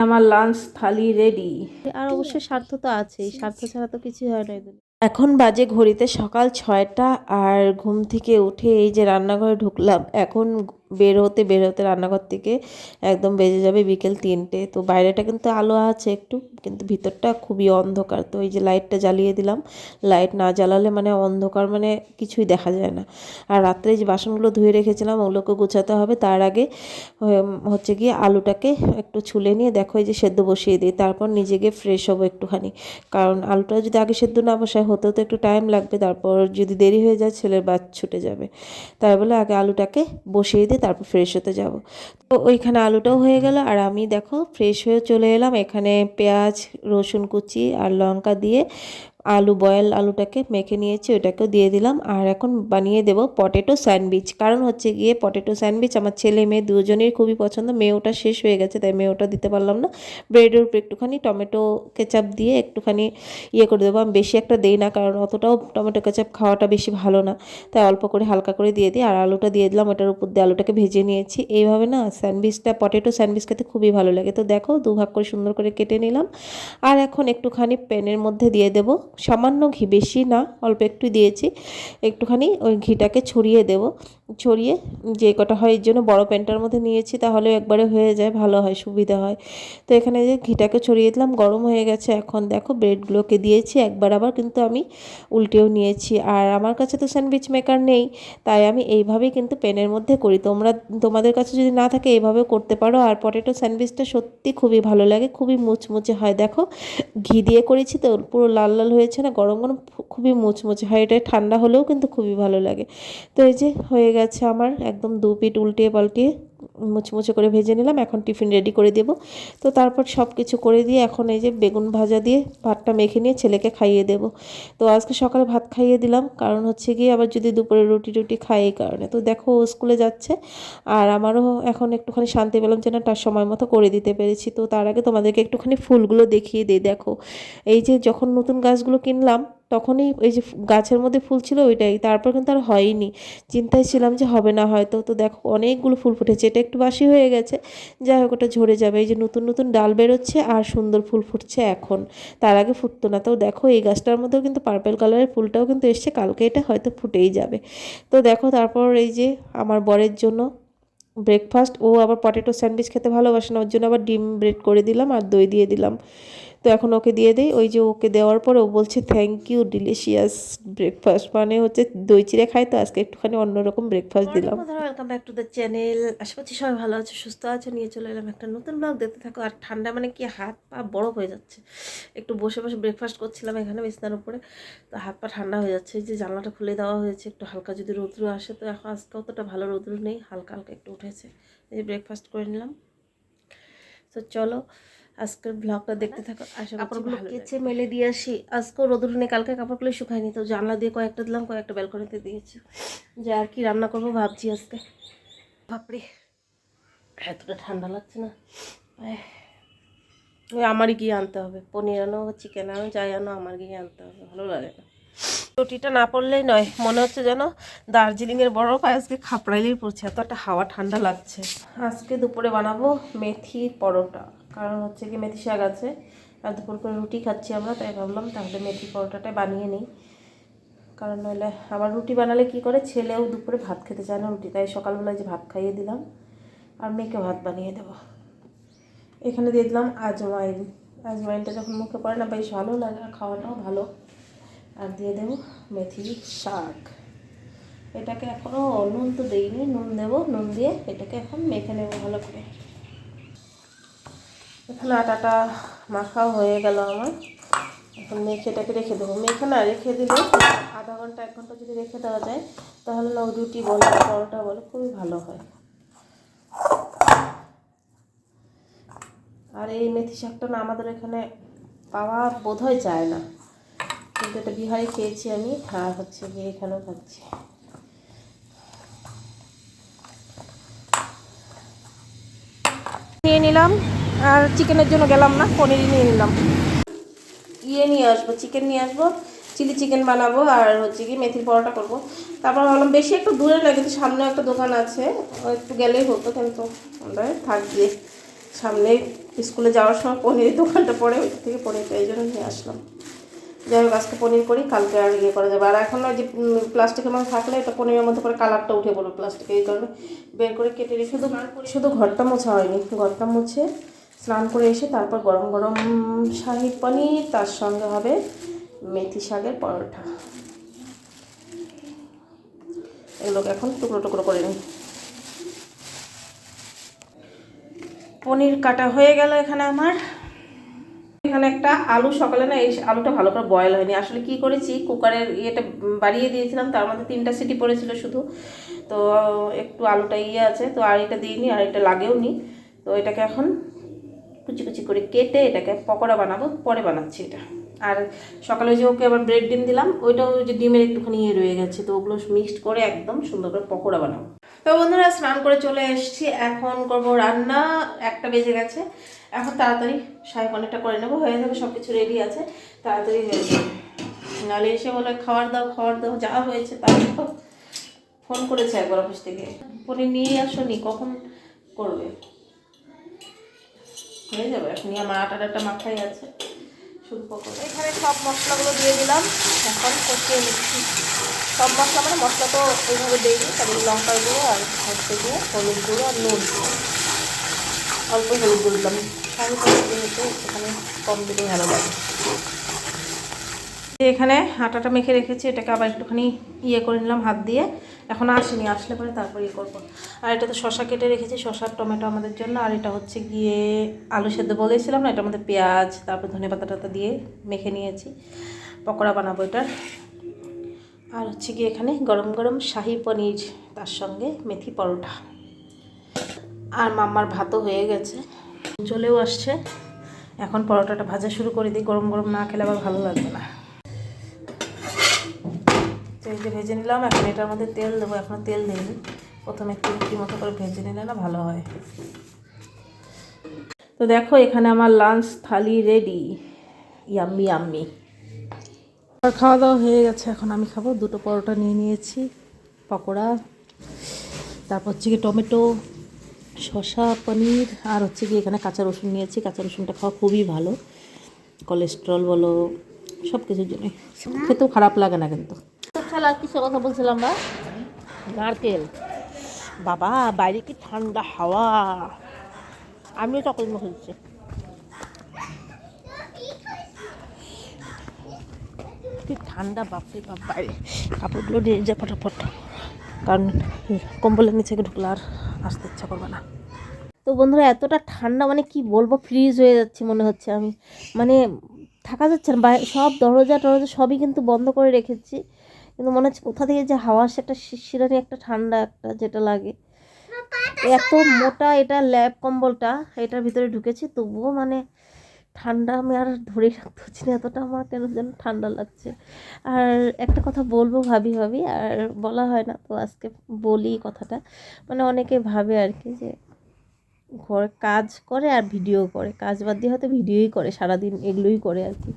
আমার লাঞ্চ থালি রেডি আর অবশ্যই স্বার্থ তো আছেই স্বার্থ ছাড়া তো কিছু হয় না এগুলো এখন বাজে ঘড়িতে সকাল ছয়টা আর ঘুম থেকে উঠে এই যে রান্নাঘরে ঢুকলাম এখন বের হতে বের হতে রান্নাঘর থেকে একদম বেজে যাবে বিকেল তিনটে। তো বাইরেটা কিন্তু আলো আছে একটু, কিন্তু ভিতরটা খুবই অন্ধকার। তো এই যে লাইটটা জ্বালিয়ে দিলাম। লাইট না জ্বালালে মানে অন্ধকার মানে কিছুই দেখা যায় না। আর রাত্রে যে বাসনগুলো ধুয়ে রেখেছিলাম ওগুলোকে গুছাতে হবে। তার আগে হচ্ছে গিয়ে আলুটাকে একটু ছুলে নিয়ে দেখো এই যে সেদ্ধ বসিয়ে দিই। তারপর নিজে গিয়ে ফ্রেশ হব একটুখানি। কারণ আলুটা যদি আগে সেদ্ধ না বসায় হতেও তো একটু টাইম লাগবে। তারপর যদি দেরি হয়ে যায়, ছেলের বাদ ছুটে যাবে। তাই বলে আগে আলুটাকে বসিয়ে দিয়ে তারপর ফ্রেশ হতে যাব। তো ওইখানে আলুটাও হয়ে গেল আর আমি দেখো ফ্রেশ হয়ে চলে এলাম। এখানে পেঁয়াজ, রসুন কুচি আর লঙ্কা দিয়ে আলু বয়েল আলুটাকে মেখে নিয়েছি ওটাকেও দিয়ে দিলাম। আর এখন বানিয়ে দেব পটেটো স্যান্ডউইচ। কারণ হচ্ছে গিয়ে পটেটো স্যান্ডউইচ আমার ছেলে মেয়ে দুজনেরই খুবই পছন্দ। মেয়ে ওটা শেষ হয়ে গেছে, তাই মেয়ে ওটা দিতে পারলাম না। ব্রেডের উপর একটুখানি টমেটো কেচাপ দিয়ে একটুখানি ইয়ে করে দেবো। আমি বেশি একটা দিই না, কারণ অতটাও টমেটো কেচাপ খাওয়াটা বেশি ভালো না। তাই অল্প করে হালকা করে দিয়ে দিই। আর আলুটা দিয়ে দিলাম, ওটার উপর দিয়ে আলুটাকে ভেজে নিয়েছি। এইভাবে না স্যান্ডউইচটা, পটেটো স্যান্ডউইচ খেতে খুবই ভালো লাগে। তো দেখো দু ভাগ করে সুন্দর করে কেটে নিলাম। আর এখন একটুখানি প্যানের মধ্যে দিয়ে দেব সামান্য ঘি বেশি না, অল্প একটু দিয়েছি। একটুখানি ওই ঘিটাকে ছড়িয়ে দেব। ছড়িয়ে যে কটা হয়, এর জন্য বড় প্যানটার মধ্যে নিয়েছি তাহলে একবারে হয়ে যায়, ভালো হয়, সুবিধা হয়। তো এখানে যে ঘিটাকে ছড়িয়ে দিলাম, গরম হয়ে গেছে। এখন দেখো, ব্রেডগুলোকে দিয়েছি, একবার আবার কিন্তু আমি উল্টেও নিয়েছি। আর আমার কাছে তো স্যান্ডউইচ মেকার নেই, তাই আমি এইভাবেই কিন্তু প্যানের মধ্যে করি। তোমরা, তোমাদের কাছে যদি না থাকে, এইভাবেও করতে পারো। আর পটেটো স্যান্ডউইচটা সত্যি খুবই ভালো লাগে, খুবই মুচমুচে হয়। দেখো, ঘি দিয়ে করেছি তো, পুরো লাল লাল হয়েছে না, গরম গরম খুবই মুচমুচে হয়। এটা ঠান্ডা হলেও কিন্তু খুবই ভালো লাগে। তো এই যে হয়ে গেছে আমার একদম দু পিঠ উল্টিয়ে পাল্টিয়ে মুচমুচে করে ভেজে নিলাম, এখন টিফিন রেডি করে দেব। তো তারপর সব কিছু করে দিয়ে এখন এই যে বেগুন ভাজা দিয়ে ভাতটা মেখে নিয়ে ছেলেকে খাইয়ে দেব। তো আজকে সকালে ভাত খাইয়ে দিলাম, কারণ হচ্ছে গিয়ে আবার যদি দুপুরে রুটি টুটি খাই এই কারণে। তো দেখো ও স্কুলে যাচ্ছে, আর আমারও এখন একটুখানি শান্তি পেলাম যে না, তার সময় মতো করে দিতে পেরেছি। তো তার আগে তোমাদেরকে একটুখানি ফুলগুলো দেখিয়ে দিই, দেখো। এই যে যখন নতুন গাছগুলো কিনলাম, তখনই এই যে গাছের মধ্যে ফুল ছিল ওইটাই, তারপর কিন্তু আর হয়নি। চিন্তায় ছিলাম যে হবে না হয়তো। তো দেখো অনেকগুলো ফুল ফুটেছে, এটা একটু বাসি হয়ে গেছে। যাই হোক, ওটা ঝরে যাবে। এই যে নতুন নতুন ডাল বেরোচ্ছে আর সুন্দর ফুল ফুটছে এখন। তার আগে ফুটতো না। তো দেখো, এই গাছটার মধ্যেও কিন্তু পার্পেল কালারের ফুলটাও কিন্তু এসছে। কালকে এটা হয়তো ফুটেই যাবে। তো দেখো, তারপর এই যে আমার বরের জন্য ব্রেকফাস্ট ও আবার পটেটো স্যান্ডউইচ খেতে ভালোবাসে না। ওর জন্য আবার ডিম ব্রেড করে দিলাম আর দই দিয়ে দিলাম। তো এখন ওকে দিয়ে দেই। ওই যে ওকে দেওয়ার পর ও বলছে থ্যাংক ইউ ডিলিশিয়াস ব্রেকফাস্ট মানে হচ্ছে দই চিড়ে খাই তো আজকে একটুখানি অন্যরকম ব্রেকফাস্ট দিলাম। Welcome back to the channel আশা করছি সবাই ভালো আছে সুস্থ আছে। নিয়ে চলে এলাম একটা নতুন ব্লগ দেখতে থাকো। আর ঠান্ডা মানে কি হাত পা বরফ হয়ে যাচ্ছে। একটু বসে বসে ব্রেকফাস্ট করছিলাম এখানে বিছনার উপরে। তো হাত পা ঠান্ডা হয়ে যাচ্ছে। যে জানলাটা খুলে দেওয়া হয়েছে একটু হালকা যদি রৌদ্র আসে তো এখন আজকে অতটা ভালো রৌদ্র নেই হালকা হালকা একটু উঠেছে। এই যে ব্রেকফাস্ট করে নিলাম। তো চলো আজকের ব্লগটা দেখতে থাকো আশা কাপড়গুলো কেচে মেলে দিয়ে আসি। আজকেও রোদ্র নেই কালকে কাপড়গুলো শুকায়নি তো জানলা দিয়ে কয়েকটা দিলাম কয়েকটা ব্যালকনিতে দিয়েছি। যে আর কি রান্না করব ভাবছি আজকে। বাপরে এতটা ঠান্ডা লাগছে না। ওই আমারই গিয়ে আনতে হবে। পনির আনো চিকেন আনো যাই আনো আমার গিয়ে আনতে হবে ভালো লাগে না। রুটিটা না পড়লেই নয় মনে হচ্ছে যেন দার্জিলিংয়ের বরফ আজকে খাপড়াইলেই পড়ছে এত একটা হাওয়া ঠান্ডা লাগছে। আজকে দুপুরে বানাবো মেথি পরোটা। কারণ হচ্ছে কি মেথি শাক আছে। আর দুপুর করে রুটি খাচ্ছি আমরা, তাই ভাবলাম তাহলে মেথি পরোটাটা বানিয়ে নিই। কারণ নইলে আবার রুটি বানালে কি করে? ছেলেও দুপুরে ভাত খেতে চায় না রুটি, তাই সকালবেলায় যে ভাত খাইয়ে দিলাম আর মেয়েকে ভাত বানিয়ে দেবো। এখানে দিয়ে দিলাম আজওয়াইন। আজওয়াইনটা যখন মুখে পড়ে না, বেশ ভালো লাগে, আর খাওয়াটাও ভালো। আর দিয়ে দেবো মেথি শাক। এটাকে এখনও নুন তো দিইনি, নুন দেবো, নুন দিয়ে এটাকে এখন মেখে নেব ভালো করে। এখানে আটাটা মাখাও হয়ে গেল আমার। এখন মেখে এটাকে রেখে দেবো। মেখে না, রেখে দিলে আধা ঘণ্টা, এক ঘণ্টা যদি রেখে দেওয়া যায়, তাহলে না রুটি বলো, পরোটা বলো, খুবই ভালো হয়। আর এই মেথি শাকটা না আমাদের এখানে পাওয়া বোধহয় যায় না। কিন্তু এটা বিহারে খেয়েছি আমি, আর হচ্ছে গিয়ে এখানেও খাচ্ছি। নিয়ে নিলাম। আর চিকেনের জন্য গেলাম না, পনিরই নিয়ে নিলাম। ইয়ে নিয়ে আসব, চিকেন নিয়ে আসব, চিলি চিকেন বানাবো আর হচ্ছে কি মেথির পরোটা করব। তারপর ভাবলাম বেশি একটু দূরে না, কিন্তু সামনে একটা দোকান আছে, একটু গেলেই হতো, কিন্তু আমরা থাকবে সামনে স্কুলে যাওয়ার সময় পনিরের দোকানটা পড়ে, ওই থেকে পনির এই জন্য নিয়ে আসলাম। যাই হোক, আজকে পনির করি, কালকে আর ইয়ে করা যাবে। আর এখন যে প্লাস্টিকের মধ্যে থাকলে এটা পনিরের মধ্যে করে কালারটা উঠে পড়বে প্লাস্টিকে এই কারণে বের করে কেটে শুধু শুধু ঘরটা মোছা হয়নি, ঘরটা মুছে স্নান করে এসে তারপর গরম গরম শাহি পনির, তার সঙ্গে হবে মেথি শাকের পরোটা। এগুলোকে এখন টুকরো টুকরো করে নিই। পনির কাটা হয়ে গেল এখানে আমার। এখানে একটা আলু, সকালে না এই আলুটা ভালো করে বয়েল হয়নি। আসলে কি করেছি, কুকারের ইয়েটা বাড়িয়ে দিয়েছিলাম, তার মধ্যে তিনটা সিটি পড়েছিল শুধু। তো একটু আলুটা ইয়ে আছে, তো আর এটা দিইনি, আর এটা লাগেও নি তো এটাকে এখন কুচি কুচি করে কেটে এটাকে পকোড়া বানাবো, পরে বানাচ্ছি এটা। আর সকালে যে ওকে আবার ব্রেড ডিম দিলাম, ওইটাও ওই যে ডিমের একটুখানি ইয়ে রয়ে গেছে, তো ওগুলো মিক্সড করে একদম সুন্দর করে পকোড়া বানাবো। তো বন্ধুরা, স্নান করে চলে এসেছি, এখন করব রান্না, একটা বেজে গেছে। এখন তাড়াতাড়ি শাহি অনেকটা করে নেব, হয়ে যাবে সব কিছু রেডি আছে, তাড়াতাড়ি হয়ে যাবে। নাহলে এসে বলে খাবার দাও খাবার দাও, যা হয়েছে তারপর ফোন করেছে একবার অফিস থেকে পনির নিয়ে আসো নি কখন করবে? হয়ে যাবে। এখন আমার আটার একটা মাথায় আছে। শুল্প করে এখানে সব মশলাগুলো দিয়ে দিলাম। এখন কষিয়ে নিচ্ছি। সব মশলা মানে মশলা তো ওইভাবে দিইনি তাহলে লঙ্কার গুঁড়ো আর হচ্ছে গুঁড়ো হলুদ গুঁড়ো আর নুন। অল্প হলুদ গুঁড়ো দিলাম। পরে যেহেতু এখানে কম দিলে ভালো লাগে। এখানে আটাটা মেখে রেখেছি, এটাকে আবার একটুখানি ইয়ে করে নিলাম হাত দিয়ে। এখন আসেনি, আসলে পরে তারপর ইয়ে করব। আর এটা তো শশা কেটে রেখেছি শশার টমেটো আমাদের জন্য। আর এটা হচ্ছে গিয়ে আলু সেদ্ধ বলেছিলাম না, এটা মধ্যে পেঁয়াজ, তারপর ধনে পাতা দিয়ে মেখে নিয়েছি। পকোড়া বানাবো এটার। আর হচ্ছে গিয়ে এখানে গরম গরম শাহি পনির, তার সঙ্গে মেথি পরোটা। আর মাম্মার ভাতও হয়ে গেছে। চলেও আসছে। এখন পরোটাটা ভাজা শুরু করে দিই, গরম গরম না খেলে আবার ভালো লাগবে না। এই যে ভেজে নিলাম। এখন এটার মধ্যে তেল দেবো। এখনও তেল দিইনি। প্রথমে একটু রুটি মতো করে ভেজে নিলে না ভালো হয়। তো দেখো এখানে আমার লাঞ্চ থালি রেডি ইয়াম্মি আম্মি আর খাওয়া দাওয়া হয়ে গেছে। এখন আমি খাব। দুটো পরোটা নিয়ে নিয়েছি পকোড়া তারপর হচ্ছে কি টমেটো শসা পনির আর হচ্ছে কি এখানে কাঁচা রসুন নিয়েছি। কাঁচা রসুনটা খাওয়া খুবই ভালো। কোলেস্ট্রল বলো সব কিছুর জন্য খেতেও খারাপ লাগে না কিন্তু। খেলার কিসের কথা বলছিলাম না নারকেল। বাবা, বাইরে কি ঠান্ডা হাওয়া? আমিও চকলেট মুখে কি ঠান্ডা, বাপরে বাপ, বাইরে কাপড়গুলো নিয়ে যা ফটাফট। কারণ কম্বলের নিচে ঢুকলে আর আসতে ইচ্ছা করবে না। তো বন্ধুরা, এতটা ঠান্ডা মানে কি বলব? ফ্রিজ হয়ে যাচ্ছে মনে হচ্ছে আমি। মানে থাকা যাচ্ছে না সব দরজা টরজা সবই কিন্তু বন্ধ করে রেখেছি। কিন্তু মনে হচ্ছে কোথা থেকে যে হাওয়া আসে একটা শিশিরানি একটা ঠান্ডা একটা যেটা লাগে। এত মোটা এটা ল্যাব কম্বলটা, এটার ভিতরে ঢুকেছি, তবুও মানে ঠান্ডা আমি আর ধরে রাখতে পারছি না, এতটা আমার কেন যেন ঠান্ডা লাগছে। আর একটা কথা বলব ভাবি ভাবি, আর বলা হয় না তো আজকে বলি কথাটা। মানে অনেকে ভাবে আর কি যে ঘরে কাজ করে আর ভিডিও করে, কাজ বাদ দিয়ে হয়তো ভিডিওই করে, সারাদিন এগুলোই করে আর কি।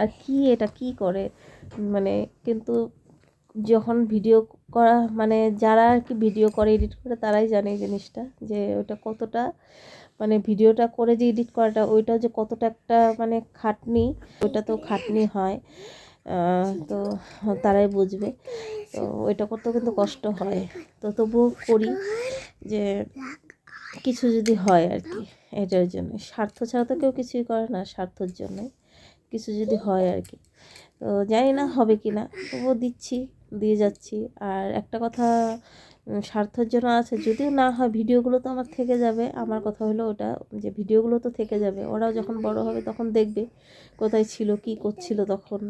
আর কি এটা কি করে? মানে কিন্তু যখন ভিডিও করা মানে যারা আর কি ভিডিও করে, এডিট করে, তারাই জানে এই জিনিসটা, যে ওটা কতটা মানে ভিডিওটা করে যে এডিট করাটা ওইটা যে কতটা একটা মানে খাটনি, ওইটা তো খাটনি হয়। তো তারাই বুঝবে। তো ওইটা করতেও কিন্তু কষ্ট হয়। তো তবুও করি যে কিছু যদি হয় আর কি এটার জন্য। স্বার্থ ছাড়া তো কেউ কিছুই করে না, স্বার্থর জন্য কিছু যদি হয় আর কি তো জানি না হবে কি না তবুও দিচ্ছি। দিয়ে যাচ্ছি। আর একটা কথা স্বার্থের জন্য আছে, যদিও না হয়, ভিডিওগুলো তো আমার থেকে যাবে। আমার কথা হলো ওটা, যে ভিডিওগুলো তো থেকে যাবে। ওরাও যখন বড় হবে তখন দেখবে কোথায় ছিল, কি করছিল তখন।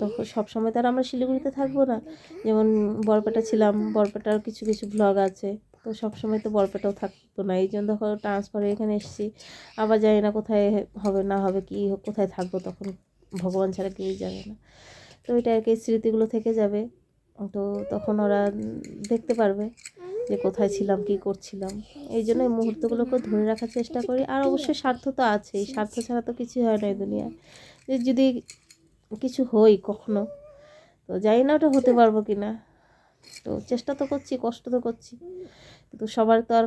তখন সব সময় তো আর আমরা শিলিগুড়িতে থাকব না। যেমন বরপেটা ছিলাম, বরপেটার কিছু কিছু ব্লগ আছে। তো সব সময় তো বরপেটাও থাকতো না। এই জন্য তখন ট্রান্সফার এখানে এসেছি। আবার জানি না কোথায় হবে, না হবে, কি কোথায় থাকব তখন। ভগবান ছাড়া কেউই যাবে না। তো এটা আর কি, স্মৃতিগুলো থেকে যাবে। তো তখন ওরা দেখতে পারবে যে কোথায় ছিলাম, কি করছিলাম। এই জন্য এই মুহূর্তগুলোকে ধরে রাখার চেষ্টা করি। আর অবশ্যই স্বার্থ তো আছেই। স্বার্থ ছাড়া তো কিছু হয় না এই দুনিয়ায়। যে যদি কিছু হই কখনো, তো জানি না ওটা হতে পারব কি না তো চেষ্টা তো করছি, কষ্ট তো করছি। কিন্তু সবার তো আর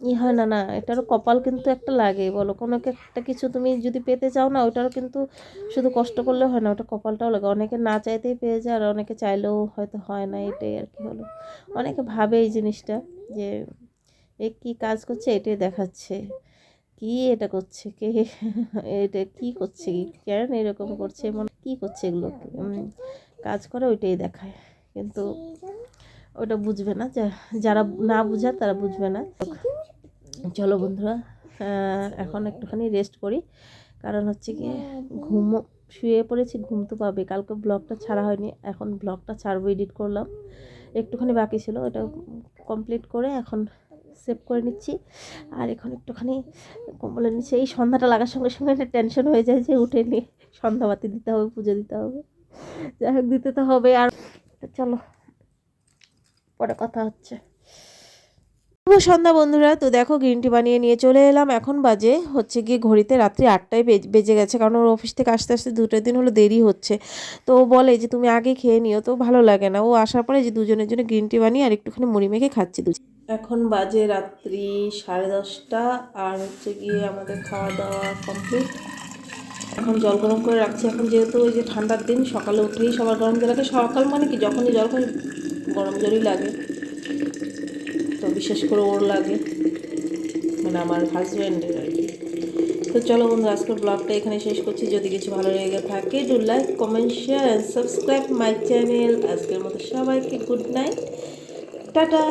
ই হয় না না, এটারও কপাল কিন্তু একটা লাগে, বলো। কোনো একটা কিছু তুমি যদি পেতে চাও না, ওইটারও কিন্তু শুধু কষ্ট করলে হয় না, ওটা কপালটাও লাগে। অনেকে না চাইতেই পেয়ে যায়, আর অনেকে চাইলেও হয়তো হয় না, এটাই আর কি হলো অনেকে ভাবে এই জিনিসটা যে, এ কী কাজ করছে, এটাই দেখাচ্ছে। কি এটা করছে, কে এটা কি করছে কেন এরকম করছে মনে কী করছে এগুলো কাজ করে ওইটাই দেখায়। কিন্তু ওটা বুঝবে না যারা না বুঝার তারা বুঝবে না। চলো বন্ধুরা এখন একটুখানি রেস্ট করি। কারণ হচ্ছে কি, ঘুম, শুয়ে পড়েছি, ঘুম তো পাবে। কালকে ব্লগটা ছাড়া হয়নি, এখন ব্লগটা ছাড়বো এডিট করলাম। একটুখানি বাকি ছিল, ওটা কমপ্লিট করে এখন সেভ করে নিচ্ছি। আর এখন একটুখানি কম্বলের নিচে, এই সন্ধ্যাটা লাগার সঙ্গে সঙ্গে একটা টেনশন হয়ে যায় যে উঠে নি সন্ধ্যাবাতি দিতে হবে, পুজো দিতে হবে। যাই হোক, দিতে তো হবে আর চলো। পরে কথা হচ্ছে। শুভ সন্ধ্যা বন্ধুরা, তো দেখো গ্রিন টি বানিয়ে নিয়ে চলে এলাম। এখন বাজে হচ্ছে গিয়ে ঘড়িতে রাত্রি আটটায় বেজ- গেছে, কারণ ওর অফিস থেকে আসতে আসতে দুটো দিন হলো দেরি হচ্ছে। তো ও বলে যে, তুমি আগে খেয়ে নিও, তো ভালো লাগে না। ও আসার পরে যে, দুজনের জন্য গ্রিন টি বানিয়ে আর একটুখানি মুড়ি মেখে খাচ্ছি দুজন। এখন বাজে রাত্রি সাড়ে দশটা, আর হচ্ছে গিয়ে আমাদের খাওয়া দাওয়া কমপ্লিট এখন জল গরম করে রাখছি। এখন যেহেতু ওই যে ঠান্ডার দিন, সকালে উঠেই সবার গরম জল লাগে সকাল মানে কি? যখনই জল গরম জলই লাগে। তো বিশেষ করে ওর লাগে। মানে আমার হাজব্যান্ডের আর কি। তো চলো বন্ধু আজকের ব্লগটা এখানে শেষ করছি। যদি কিছু ভালো লেগে থাকে do like comment share and subscribe my channel আজকের মতো সবাইকে গুড নাইট টাটা!